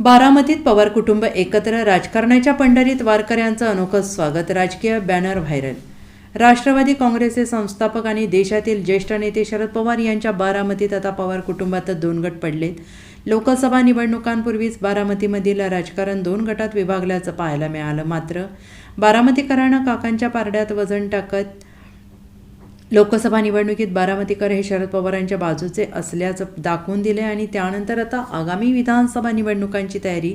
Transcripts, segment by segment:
बारामतीत पवार कुटुंब एकत्र राजकारणाच्या पंढरीत वारकऱ्यांचं अनोखं स्वागत राजकीय बॅनर व्हायरल. राष्ट्रवादी काँग्रेसचे संस्थापक आणि देशातील ज्येष्ठ नेते शरद पवार यांच्या बारामतीत आता पवार कुटुंबात दोन गट पडलेत. लोकसभा निवडणुकांपूर्वीच बारामतीमधील राजकारण दोन गटात विभागल्याचं पाहायला मिळालं मात्र बारामतीकरांना काकांच्या पारड्यात वजन टाकत लोकसभा निवडणुकीत बारामतीकर हे शरद पवारांच्या बाजूचे असल्याचं दाखवून दिले आणि त्यानंतर आता आगामी विधानसभा निवडणुकांची तयारी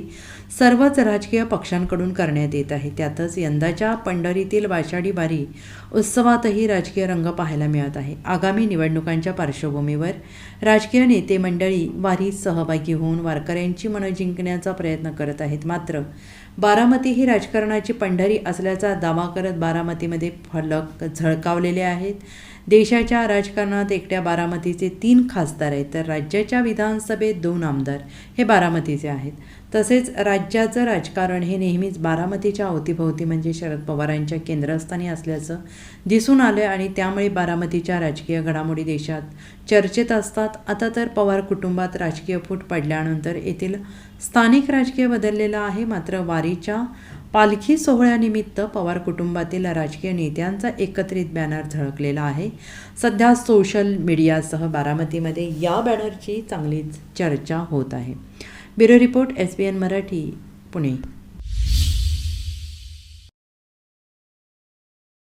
सर्वच राजकीय पक्षांकडून करण्यात येत आहे. त्यातच यंदाच्या पंढरीतील वाशाडी बारी उत्सवातही राजकीय रंग पाहायला मिळत आहे. आगामी निवडणुकांच्या पार्श्वभूमीवर राजकीय नेते मंडळी वारीत सहभागी होऊन वारकऱ्यांची मनं जिंकण्याचा प्रयत्न करत आहेत. मात्र बारामती ही राजकारणाची पंढरी असल्याचा दावा करत बारामतीमध्ये फलक झळकावलेले आहेत. देशाच्या राजकारणात एकट्या बारामतीचे तीन खासदार आहेत तर राज्याच्या विधानसभेत दोन आमदार हे बारामतीचे आहेत. तसेच राज्याचं राजकारण हे नेहमीच बारामतीच्या अवतीभोवती म्हणजे शरद पवारांच्या केंद्रस्थानी असल्याचं दिसून आलं आणि त्यामुळे बारामतीच्या राजकीय घडामोडी देशात चर्चेत असतात. आता तर पवार कुटुंबात राजकीय फूट पडल्यानंतर येथील स्थानिक राजकीय बदललेलं आहे मात्र वारीच्या पालखी सोहळ्यानिमित्त पवार कुटुंबातील राजकीय नेत्यांचा एकत्रित बॅनर झळकलेला आहे. सध्या सोशल मीडियासह बारामतीमध्ये या बॅनरची चांगलीच चर्चा होत आहे. Bureau report S B N Marathi Pune.